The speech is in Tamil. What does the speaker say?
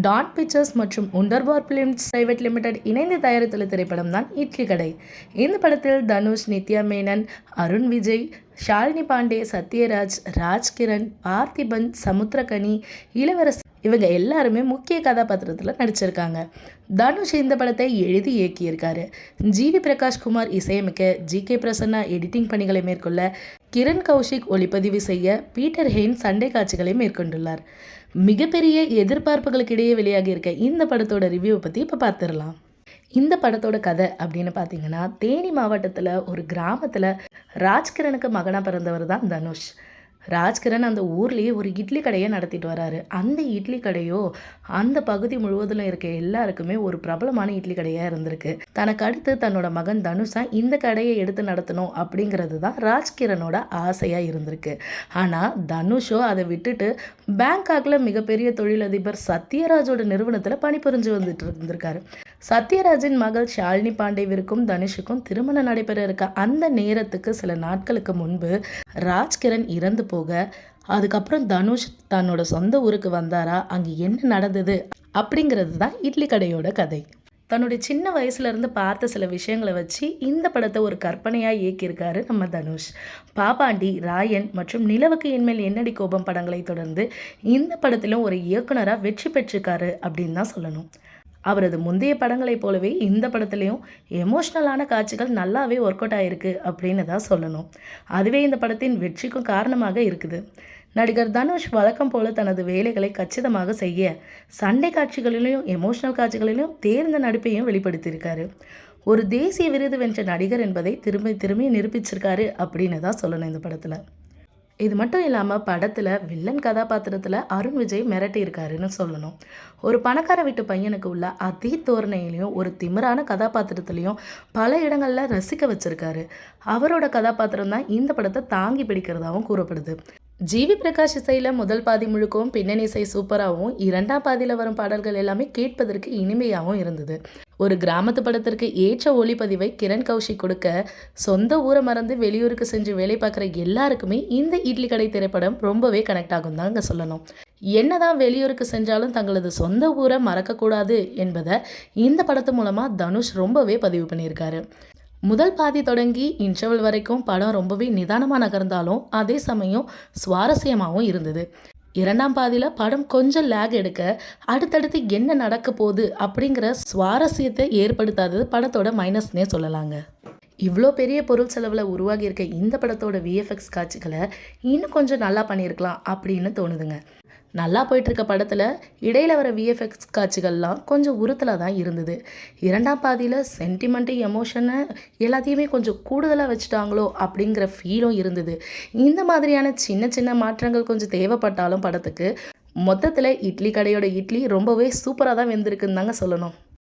டாட் பிக்சர்ஸ் மற்றும் உண்டர்பார் பிலிம்ஸ் பிரைவேட் லிமிடெட் இணைந்து தயாரித்துள்ள திரைப்படம் தான் இட்லி கடை. இந்த படத்தில் தனுஷ் நித்யா மேனன் அருண் விஜய் ஷாலினி பாண்டே சத்யராஜ் ராஜ்கிரண் பார்த்திபன் சமுத்திரகனி இளவரசி இவங்க எல்லாருமே முக்கிய கதாபாத்திரத்தில் நடிச்சிருக்காங்க. தனுஷ் இந்த படத்தை எழுதி இயக்கியிருக்காரு. ஜிவி பிரகாஷ் குமார் இசையமைக்க ஜி கே பிரசன்னா எடிட்டிங் பணிகளை மேற்கொள்ள கிரண் கௌஷிக் ஒளிப்பதிவு செய்ய பீட்டர் ஹெயின் சண்டை காட்சிகளை மேற்கொண்டுள்ளார். மிகப்பெரிய எதிர்பார்ப்புகளுக்கு இடையே வெளியாகி இருக்க இந்த படத்தோட ரிவ்யூவை பற்றி இப்போ பார்த்துடலாம் இந்த படத்தோட கதை அப்படின்னு பார்த்தீங்கன்னா தேனி மாவட்டத்தில் ஒரு கிராமத்தில் ராஜ்கிரனுக்கு மகனாக பிறந்தவர் தான் தனுஷ். ராஜ்கிரண் அந்த ஊர்லேயே ஒரு இட்லி கடையை நடத்திட்டு வராரு. அந்த இட்லி கடையோ அந்த பகுதி முழுவதிலும் இருக்க எல்லாருக்குமே ஒரு பிரபலமான இட்லி கடையாக இருந்திருக்கு. தனக்கு அடுத்து தன்னோட மகன் தனுஷா இந்த கடையை எடுத்து நடத்தணும் அப்படிங்கிறது தான் ராஜ்கிரனோட ஆசையாக இருந்திருக்கு. ஆனால் தனுஷோ அதை விட்டுட்டு பேங்காக்கில் மிகப்பெரிய தொழிலதிபர் சத்யராஜோட நிறுவனத்தில் பணிபுரிஞ்சு வந்துட்டு இருந்திருக்காரு. சத்யராஜின் மகள் ஷாலினி பாண்டேவிற்கும் தனுஷுக்கும் திருமணம் நடைபெற இருக்க அந்த நேரத்துக்கு சில நாட்களுக்கு முன்பு ராஜ்கிரண் இறந்து போக அதுக்கப்புறம் தனுஷ் தன்னோட சொந்த ஊருக்கு வந்தாரா? அங்கே என்ன நடந்தது? அப்படிங்கிறது தான் இட்லி கடையோட கதை. தன்னுடைய சின்ன வயசுலேருந்து பார்த்த சில விஷயங்களை வச்சு இந்த படத்தை ஒரு கற்பனையாக இயக்கியிருக்காரு நம்ம தனுஷ். பாப்பாண்டி ராயன் மற்றும் நிலவுக்கு என்மேல் என்னடி கோபம் படங்களை தொடர்ந்து இந்த படத்திலும் ஒரு இயக்குனராக வெற்றி பெற்றிருக்காரு அப்படின்னு தான் சொல்லணும். அவரது முந்தைய படங்களைப் போலவே இந்த படத்துலேயும் எமோஷ்னலான காட்சிகள் நல்லாவே ஒர்க் அவுட் ஆகிருக்கு அப்படின்னு தான் சொல்லணும். அதுவே இந்த படத்தின் வெற்றிக்கும் காரணமாக இருக்குது. நடிகர் தனுஷ் வழக்கம் போல தனது வேலைகளை கச்சிதமாக செய்ய சண்டை காட்சிகளிலும் எமோஷனல் காட்சிகளிலும் தேர்ந்த நடிப்பையும் வெளிப்படுத்தியிருக்காரு. ஒரு தேசிய விருது வென்ற நடிகர் என்பதை திரும்பி திரும்பி நிரூபிச்சிருக்காரு அப்படின்னு தான் சொல்லணும் இந்த படத்தில். இது மட்டும் இல்லாமல் படத்தில் வில்லன் கதாபாத்திரத்தில் அருண் விஜய் மிரட்டியிருக்காருன்னு சொல்லணும். ஒரு பணக்கார வீட்டு பையனுக்கு உள்ள அதே தோரணையிலையும் ஒரு திமிரான கதாபாத்திரத்துலையும் பல இடங்களில் ரசிக்க வச்சுருக்காரு. அவரோட கதாபாத்திரம் தான் இந்த படத்தை தாங்கி பிடிக்கிறதாகவும் கூறப்படுது. ஜிவி பிரகாஷ் இசையில் முதல் பாதி முழுக்கவும் பின்னணி இசை சூப்பராகவும் இரண்டாம் பாதியில் வரும் பாடல்கள் எல்லாமே கேட்பதற்கு இனிமையாகவும் இருந்தது. ஒரு கிராமத்து படத்திற்கு ஏற்ற ஒளிப்பதிவை கிரண் கௌஷிக் கொடுக்க சொந்த ஊரை மறந்து வெளியூருக்கு சென்று வேலை பார்க்குற எல்லாருக்குமே இந்த இட்லி கடை திரைப்படம் ரொம்பவே கனெக்ட் ஆகும் தாங்க சொல்லணும். என்னதான் வெளியூருக்கு சென்றாலும் தங்களது சொந்த ஊரை மறக்கக்கூடாது என்பதை இந்த படத்து மூலமாக தனுஷ் ரொம்பவே பதிவு பண்ணியிருக்காரு. முதல் பாதி தொடங்கி இன்டர்வல் வரைக்கும் படம் ரொம்பவே நிதானமாக நகர்ந்தாலும் அதே சமயம் சுவாரஸ்யமாகவும் இருந்தது. இரண்டாம் பாதியில் படம் கொஞ்சம் லேக் எடுக்க அடுத்தடுத்து என்ன நடக்க போகுது அப்படிங்கிற சுவாரஸ்யத்தை ஏற்படுத்தாதது படத்தோட மைனஸ்னே சொல்லலாங்க. இவ்வளோ பெரிய பொருள் செலவில் உருவாகியிருக்க இந்த படத்தோட விஎஃப்எக்ஸ் காட்சிகளை இன்னும் கொஞ்சம் நல்லா பண்ணியிருக்கலாம் அப்படின்னு தோணுதுங்க. நல்லா போயிட்டுருக்க படத்தில் இடையில் வர விஎஃப்எக்ஸ் காட்சிகள்லாம் கொஞ்சம் உறுத்தலாக தான் இருந்தது. இரண்டாம் பாதியில் சென்டிமெண்ட்டு எமோஷனை எல்லாத்தையுமே கொஞ்சம் கூடுதலாக வச்சுட்டாங்களோ அப்படிங்கிற ஃபீலும் இருந்தது. இந்த மாதிரியான சின்ன சின்ன மாற்றங்கள் கொஞ்சம் தேவைப்பட்டாலும் படத்துக்கு மொத்தத்தில் இட்லி கடையோட இட்லி ரொம்பவே சூப்பராக தான் வெந்திருக்குன்னு தாங்க சொல்லணும்.